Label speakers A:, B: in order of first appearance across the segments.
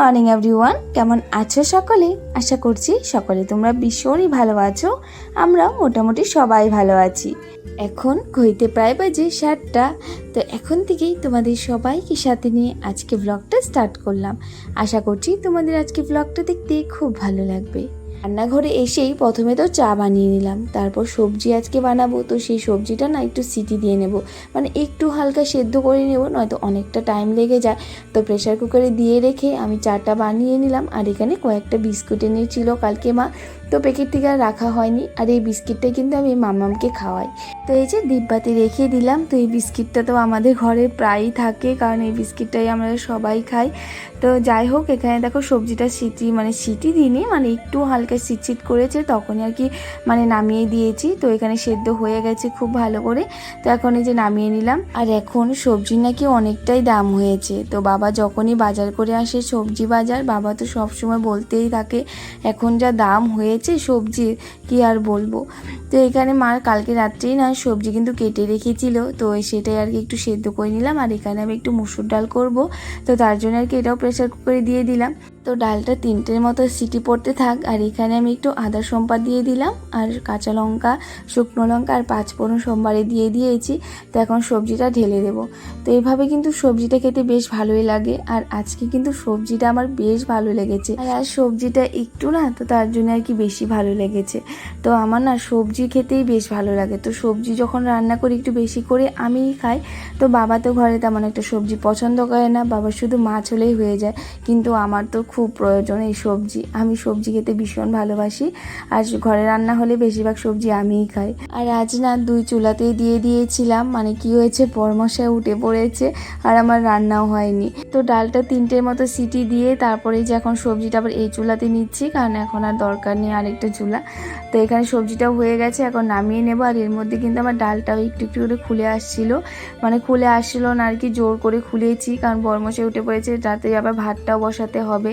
A: Morning, everyone. কেমন আছো সকলে? আশা করছি সকলে তোমরা ভীষণই ভালো আছো। আমরা মোটামুটি সবাই ভালো আছি। এখন ঘড়িতে প্রায় বাজে সাতটা। তো এখন থেকেই তোমাদের সবাইকে সাথে নিয়ে আজকে ব্লগটা স্টার্ট করলাম। আশা করছি তোমাদের আজকে ব্লগটা দেখতে খুব ভালো লাগবে। রান্নাঘরে এসেই প্রথমে তো চা বানিয়ে নিলাম, তারপর সবজি আজকে বানাবো, তো সেই সবজিটা না একটু সিটি দিয়ে নেব। মানে একটু হালকা সেদ্ধ করে নেব, নয়তো অনেকটা টাইম লেগে যায়। তো প্রেশার কুকারে দিয়ে রেখে আমি চাটা বানিয়ে নিলাম, আর এখানে কয়েকটা বিস্কুট এনেছিল কালকে মা। তো প্যাকেট থেকে আর রাখা হয়নি, আর এই বিস্কিটটা কিন্তু আমি মামামকে খাওয়াই। তো এই যে ডিব্বাতে রেখে দিলাম, তো এই বিস্কিটটা তো আমাদের ঘরে প্রায়ই থাকে, কারণ এই বিস্কিটটাই আমরা সবাই খাই। তো যাই হোক, এখানে দেখো সবজিটা সিটি মানে সিটি দিইনি মানে একটু হালকা সিটচিট করেছে, তখনই আর কি মানে নামিয়ে দিয়েছি। তো এখানে সেদ্ধ হয়ে গেছে খুব ভালো করে। তো এখন এই যে নামিয়ে নিলাম। আর এখন সবজি নাকি অনেকটাই দাম হয়েছে। তো বাবা যখনই বাজার করে আসে সবজি বাজার, বাবা তো সবসময় বলতেই থাকে, এখন যা দাম হয়েছে সবজির কি আর বলব? তো এখানে মার কালকে রাত্রেই না সবজি কিন্তু কেটে রেখেছিল। তো সেটাই আর কি একটু সেদ্ধ করে নিলাম। আর এখানে আমি একটু মুসুর ডাল করব। তো তার জন্য আর কি এটাও প্রেশার কুকারে দিয়ে দিলাম। তো ডালটা তিনটের মতো সিটি পড়তে থাক, আর এখানে আমি একটু আদা সম্পা দিয়ে দিলাম, আর কাঁচা লঙ্কা, শুকনো লঙ্কা, আর পাঁচফোড়ন সোমবারে দিয়ে দিয়েছি। তো এখন সবজিটা ঢেলে দেবো। তো এইভাবে কিন্তু সবজিটা খেতে বেশ ভালোই লাগে, আর আজকে কিন্তু সবজিটা আমার বেশ ভালো লেগেছে। আর আর সবজিটা একটু না, তো তার জন্য আর কি বেশি ভালো লেগেছে। তো আমার না সবজি খেতেই বেশ ভালো লাগে। তো সবজি যখন রান্না করি একটু বেশি করে আমিই খাই। তো বাবা তো ঘরে তেমন একটা সবজি পছন্দ করে না, বাবা শুধু মাছ হলেই হয়ে যায়। কিন্তু আমার তো খুব প্রয়োজন এই সবজি। আমি সবজি খেতে ভীষণ ভালোবাসি। আর ঘরে রান্না হলে বেশিরভাগ সবজি আমিই খাই। আর আজ না দুই চুলাতেই দিয়ে দিয়েছিলাম। মানে কি হয়েছে? পরমশায় উঠে পড়েছে আর আমার রান্নাও হয়নি। তো ডালটা তিনটের মতো সিটি দিয়ে তারপরে যে এখন সবজিটা আবার এই চুলাতে নিচ্ছি, কারণ এখন আর দরকার নেই আরেকটা চুলা। তো এখানে সবজিটাও হয়ে গেছে, এখন নামিয়ে নেব। আর এর মধ্যে কিন্তু আমার ডালটাও একটু একটু করে খুলে আসছিল। মানে খুলে আসছিল না আর কি, জোর করে খুলেছি, কারণ বরমশাই উঠে পড়েছে। রাতে আবার ভাতটাও বসাতে হবে।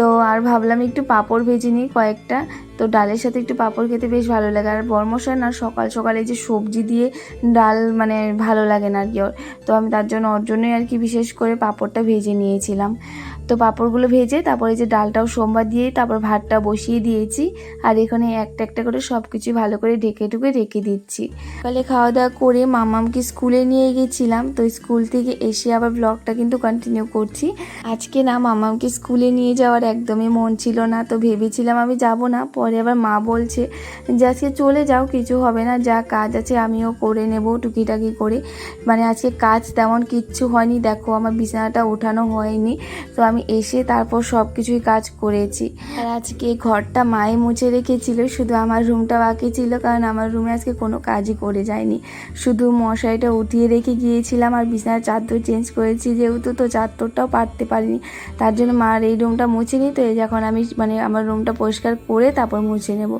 A: তো আর ভাবলাম একটু পাঁপড় ভেজে নিই কয়েকটা। তো ডালের সাথে একটু পাঁপড় খেতে বেশ ভালো লাগে। আর বরমশাই না সকাল সকালে যে সবজি দিয়ে ডাল মানে ভালো লাগে না আর কি ওর। তো আমি তার জন্য ওর জন্যই আর কি বিশেষ করে পাঁপড়টা ভেজে নিয়েছিলাম। তো পাঁপড়গুলো ভেজে তারপরে যে ডালটাও সোমবার দিয়ে তারপর ভাতটা বসিয়ে দিয়েছি। আর এখানে একটা একটা করে সব কিছু ভালো করে ঢেকে ঢুকে রেখে দিচ্ছি। তাহলে খাওয়া দাওয়া করে মামামকে স্কুলে নিয়ে গেছিলাম। তো স্কুল থেকে এসে আবার ব্লগটা কিন্তু কন্টিনিউ করছি। আজকে না মামামকে স্কুলে নিয়ে যাওয়ার একদমই মন ছিল না, তো ভেবেছিলাম আমি যাব না। পরে আবার মা বলছে, যে আজকে চলে যাও, কিছু হবে না, যা কাজ আছে আমিও করে নেব টুকিটাকি করে। মানে আজকে কাজ তেমন কিচ্ছু হয়নি, দেখো আমার বিছানাটা ওঠানো হয়নি। তো আমি এসে তারপর সব কিছুই কাজ করেছি। আর আজকে ঘরটা মায়ে মুছে রেখেছিল, শুধু আমার রুমটা বাকি ছিল, কারণ আমার রুমে আজকে কোনো কাজই করে যায়নি। শুধু মশারিটা উঠিয়ে রেখে গিয়েছিলাম, আর বিছানার চাদর চেঞ্জ করেছি যেহেতু, তো চাদরটাও পারতে পারিনি। তার জন্য মার এই রুমটা মুছে নিই তো, এই যখন আমি মানে আমার রুমটা পরিষ্কার করে তারপর মুছে নেব।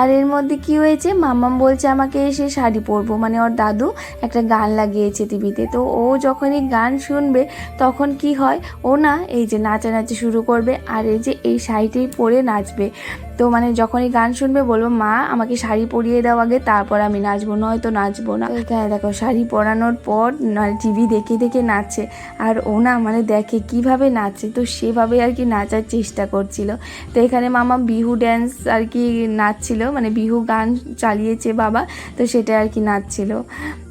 A: আর এর মধ্যে কি হয়েছে, মাম্মাম বলছে আমাকে এসে শাড়ি পরবো। মানে ওর দাদু একটা গান লাগিয়েছে টিভিতে তো ও যখনই গান শুনবে, তখন কি হয়, ও না এই যে নাচানাচি শুরু করবে, আর এই যে এই শাড়িটাই পরে নাচবে। তো মানে যখনই গান শুনবে বলব, মা, আমাকে শাড়ি পরিয়ে দাও আগে, তারপর আমি নাচবো নয়তো নাচবো না। এখানে দেখো, শাড়ি পরানোর পর টিভি দেখে দেখে নাচে। আর ও না মানে দেখে কীভাবে নাচে, তো সেভাবে আর কি নাচার চেষ্টা করছিল। তো এখানে মামা বিহু ড্যান্স আর কি নাচছিল মানে বিহু গান চালিয়েছে বাবা, তো সেটা আর কি নাচছিল।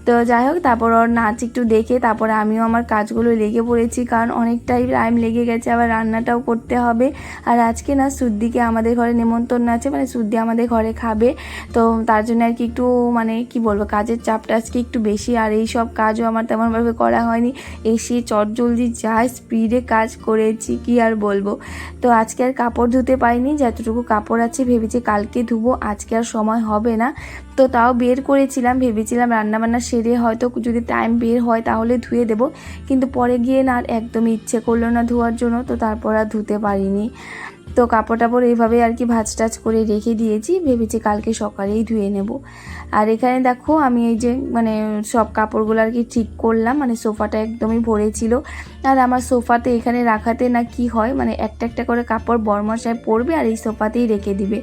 A: তো যাই হোক, তারপর ওর নাচ একটু দেখে তারপরে আমিও আমার কাজগুলো লেগে পড়েছি, কারণ অনেকটাই টাইম লেগে গেছে আবার রান্নাটাও করতে হবে। আর আজকে না সুদ্দিকে আমাদের ঘরে নেমন্তন্ন আছে মানে সুদ্দি আমাদের ঘরে খাবে। তো তার জন্য আর কি একটু মানে কি বলব, কাজের চাপটা আজকে একটু বেশি। আর এই সব কাজও আমার তেমনভাবে করা হয়নি। এসে চটজলদি যা স্পিডে কাজ করেছি, কি আর বলব। তো আজকে আর কাপড় ধুতে পারিনি, যতটুকু কাপড় আছে ভেবেছি কালকে ধুবো, আজকে আর সময় হবে না। তো তাও বের করেছিলাম, ভেবেছিলাম রান্নাবান্না সেরে হয়তো যদি টাইম বের হয় তাহলে ধুয়ে দেবো। কিন্তু পরে গিয়ে না, আর একদমই ইচ্ছে করল না ধোয়ার জন্য, তো তারপর আর ধুতে পারিনি। তো কাপড় টাপড় এইভাবে আর কি ভাজ টাজ করে রেখে দিয়েছি, ভেবেছি কালকে সকালেই ধুয়ে নেব। আর এখানে দেখো, আমি এই যে মানে সব কাপড়গুলো আর কি ঠিক করলাম মানে সোফাটা একদমই ভরে ছিল। আর আমার সোফাতে এখানে রাখাতে না কি হয় মানে একটা একটা করে কাপড় বরমশায় পরবে আর এই সোফাতেই রেখে দিবে।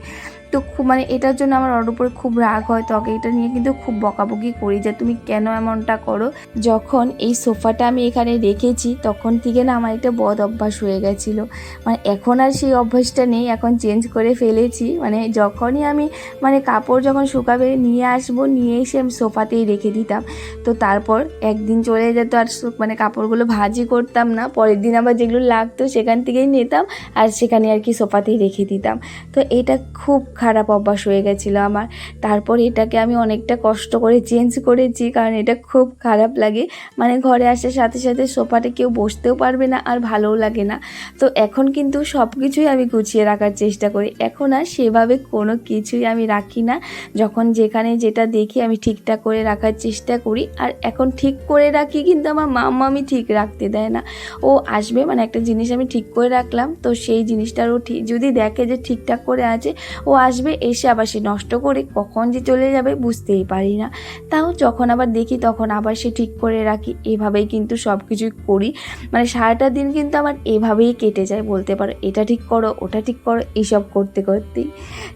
A: তো খুব মানে এটার জন্য আমার ওর উপরে খুব রাগ হয় তো ওকে এটা নিয়ে কিন্তু খুব বকাবকি করি যে, তুমি কেন এমনটা করো? যখন এই সোফাটা আমি এখানে রেখেছি, তখন থেকে না আমার একটা বদ অভ্যাস হয়ে গেছিল। মানে এখন আর সেই অভ্যাসটা নেই, এখন চেঞ্জ করে ফেলেছি। মানে যখনই আমি মানে কাপড় যখন শুকাবে নিয়ে আসব, নিয়ে এসে আমি সোফাতেই রেখে দিতাম। তো তারপর একদিন চলে যেত আর মানে কাপড়গুলো ভাজি করতাম না, পরের দিন আবার যেগুলো লাগতো সেখান থেকেই নিতাম আর সেখানে আর কি সোফাতেই রেখে দিতাম। তো এটা খুব খারাপ অভ্যাস হয়ে গেছিল আমার। তারপর এটাকে আমি অনেকটা কষ্ট করে চেঞ্জ করেছি, কারণ এটা খুব খারাপ লাগে। মানে ঘরে আসার সাথে সাথে সোফাতে কেউ বসতেও পারবে না আর ভালোও লাগে না। তো এখন কিন্তু সব কিছুই আমি গুছিয়ে রাখার চেষ্টা করি। এখন আর সেভাবে কোনো কিছুই আমি রাখি না। যখন যেখানে যেটা দেখি আমি ঠিকঠাক করে রাখার চেষ্টা করি। আর এখন ঠিক করে রাখি কিন্তু আমার মাম্মা আমি ঠিক রাখতে দেয় না। ও আসবে মানে একটা জিনিস আমি ঠিক করে রাখলাম। তো সেই জিনিসটার ও ঠিক, যদি দেখে যে ঠিকঠাক করে আছে, ও আসবে, এসে আবার সে নষ্ট করে কখন যে চলে যাবে বুঝতেই পারি না। তাও যখন আবার দেখি, তখন আবার সে ঠিক করে রাখি। এভাবেই কিন্তু সব কিছুই করি। মানে সারাটা দিন কিন্তু আমার এভাবেই কেটে যায়, বলতে পারো। এটা ঠিক করো, ওটা ঠিক করো এইসব করতে করতেই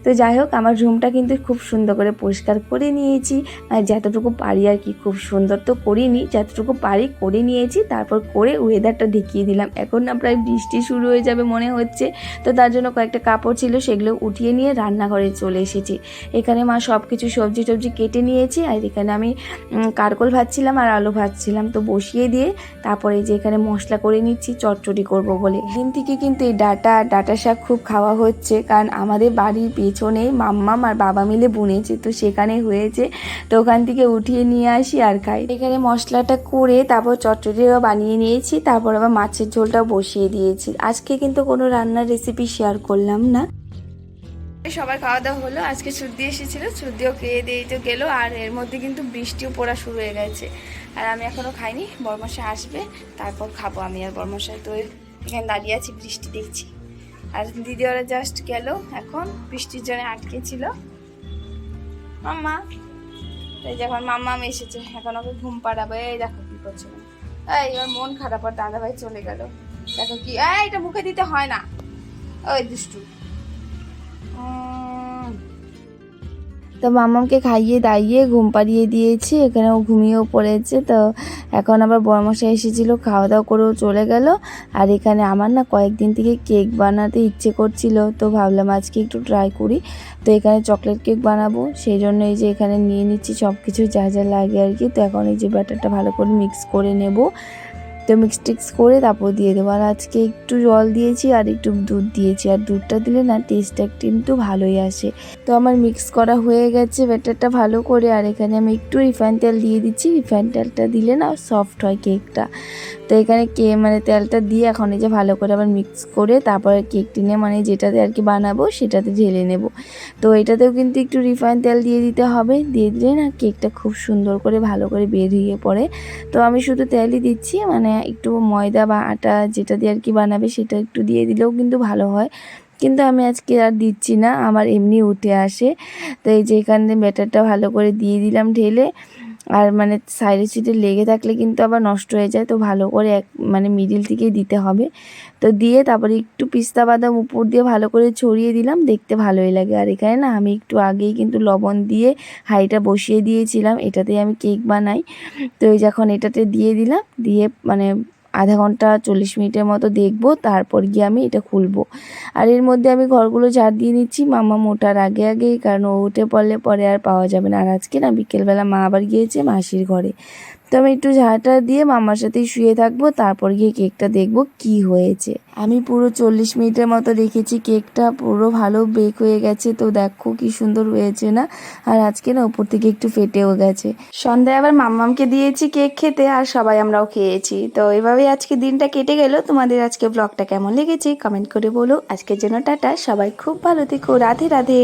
A: তো যাই হোক, আমার রুমটা কিন্তু খুব সুন্দর করে পরিষ্কার করে নিয়েছি। যতটুকু পারি আর কি, খুব সুন্দর তো করিনি, যতটুকু পারি করে নিয়েছি। তারপর করে ওয়েদারটা দেখিয়ে দিলাম। এখন না প্রায় বৃষ্টি শুরু হয়ে যাবে মনে হচ্ছে। তো তার জন্য কয়েকটা কাপড় ছিল, সেগুলো উঠিয়ে নিয়ে রান্নাঘরে চলে এসেছি। এখানে মা সব কিছু সবজি টবজি কেটে নিয়েছি আর এখানে আমি কারকোল ভাজছিলাম আর আলু ভাজছিলাম। তো বসিয়ে দিয়ে তারপরে যে এখানে মশলা করে নিচ্ছি চটচড়ি করব বলে। দিন থেকে কিন্তু এই ডাটা ডাটা শাক খুব খাওয়া হচ্ছে কারণ আমাদের বাড়ির পেছনে মাম্মাম আর বাবা মিলে বুনেছে। তো সেখানে হয়েছে। তো ওখান থেকে উঠিয়ে নিয়ে আসি আর খাই। এখানে মশলাটা করে তারপর চটচড়িও বানিয়ে নিয়েছি। তারপর আবার মাছের ঝোলটাও বসিয়ে দিয়েছি। আজকে কিন্তু কোনো রান্নার রেসিপি শেয়ার করলাম না। সবার খাওয়া দাওয়া হলো। আজকে সর্দি এসেছিল সর্দিও খেয়ে দিয়ে তো গেলো, আর এর মধ্যে কিন্তু বৃষ্টিও পড়া শুরু হয়ে গেছে। আর আমি এখনও খাইনি বরমশা আসবে, তারপর খাব আমি আর বরমশাই তো এখানে দাঁড়িয়ে আছি, বৃষ্টি দেখছি। আর দিদি ওরা জাস্ট গেল, এখন বৃষ্টির জন্য আটকে ছিল। মাম্মা, এই যে এখন মাম্মা আমি এসেছে, এখন ওকে ঘুম পাড়াবো, এই দেখো কি করছে। এই, ওর মন খারাপ আর দাদা ভাই চলে গেল। দেখো কি এটা মুখে দিতে হয় না। ওই দুষ্টু। তো মামামকে খাইয়ে দাইয়ে ঘুম পাড়িয়ে দিয়েছি এখানে ও ঘুমিয়েও পড়েছে। তো এখন আবার বড়মশাই এসেছিল খাওয়া দাওয়া করেও চলে গেল। আর এখানে আমার না কয়েকদিন থেকে কেক বানাতে ইচ্ছে করছিল, তো ভাবলাম আজকে একটু ট্রাই করি। তো এখানে চকলেট কেক বানাবো, সেই জন্য এই যে এখানে নিয়ে নিচ্ছি সব কিছু যা যা লাগে আর কি। তো এখন এই যে ব্যাটারটা ভালো করে মিক্স করে নেব। তো মিক্স টিক্স করে তারপর দিয়ে দেবো। আর আজকে একটু জল দিয়েছি আর একটু দুধ দিয়েছি। আর দুধটা দিলে না টেস্টটা কিন্তু ভালোই আসে। তো আমার মিক্স করা হয়ে গেছে ব্যাটারটা ভালো করে। আর এখানে আমি একটু রিফাইন তেল দিয়ে দিচ্ছি। রিফাইন তেলটা দিলে না সফট হয় কেকটা তো এখানে কে মানে তেলটা দিয়ে এখন এই যে ভালো করে আবার মিক্স করে তারপরে কেকটি নিয়ে মানে যেটাতে আর কি বানাবো সেটাতে ঢেলে নেব। তো এটাতেও কিন্তু একটু রিফাইন তেল দিয়ে দিতে হবে। দিয়ে দিলে না কেকটা খুব সুন্দর করে ভালো করে বেরিয়ে পড়ে। তো আমি শুধু তেলই দিচ্ছি মানে একটু ময়দা বা আটা যেটা দিয়ে আর কি বানাবে সেটা একটু দিয়ে দিলেও কিন্তু ভালো হয়। কিন্তু আমি আজকে আর দিচ্ছি না, আমার এমনি উঠে আসে। তো এই যে এখানে ব্যাটারটা ভালো করে দিয়ে দিলাম ঢেলে। আর মানে সাইডে সিটে লেগে থাকলে কিন্তু আবার নষ্ট হয়ে যায়, তো ভালো করে এক মানে মিডিল থেকেই দিতে হবে। তো দিয়ে তারপরে একটু পিস্তা বাদাম উপর দিয়ে ভালো করে ছড়িয়ে দিলাম, দেখতে ভালোই লাগে। আর এখানে না আমি একটু আগেই কিন্তু লবণ দিয়ে হাঁড়িটা বসিয়ে দিয়েছিলাম, এটাতেই আমি কেক বানাই। তো এই যখন এটাতে দিয়ে দিলাম, দিয়ে মানে আধা ঘণ্টা চল্লিশ মিনিটের মতো দেখব, তারপর গিয়ে আমি এটা খুলবো। আর এর মধ্যে আমি ঘরগুলো ঝাড় দিয়ে নিচ্ছি, মামা মোটার আগে আগে কারণ ও উঠে পড়লে পরে আর পাওয়া যাবে না। আর আজকে না, বিকেলবেলা মা আবার গিয়েছে মাসির ঘরে। তো আমি একটু ঝাড়টা দিয়ে মামার সাথেই শুয়ে থাকব, তারপর গিয়ে কেকটা দেখব কি হয়েছে। আমি পুরো চল্লিশ মিনিটের মতো রেখেছি কেকটা পুরো ভালো বেক হয়ে গেছে, তো দেখো কি সুন্দর হয়েছে না? আর আজকে না উপর থেকে একটু ফেটেও গেছে। সন্ধ্যায় আবার মাম্মামকে দিয়েছি কেক খেতে, আর সবাই আমরাও খেয়েছি। তো এভাবেই আজকে দিনটা কেটে গেল। তোমাদের আজকে ব্লগটা কেমন লেগেছে? কমেন্ট করে বলো। আজকের জন্য টাটা। সবাই খুব ভালো থেকো। রাধে রাধে।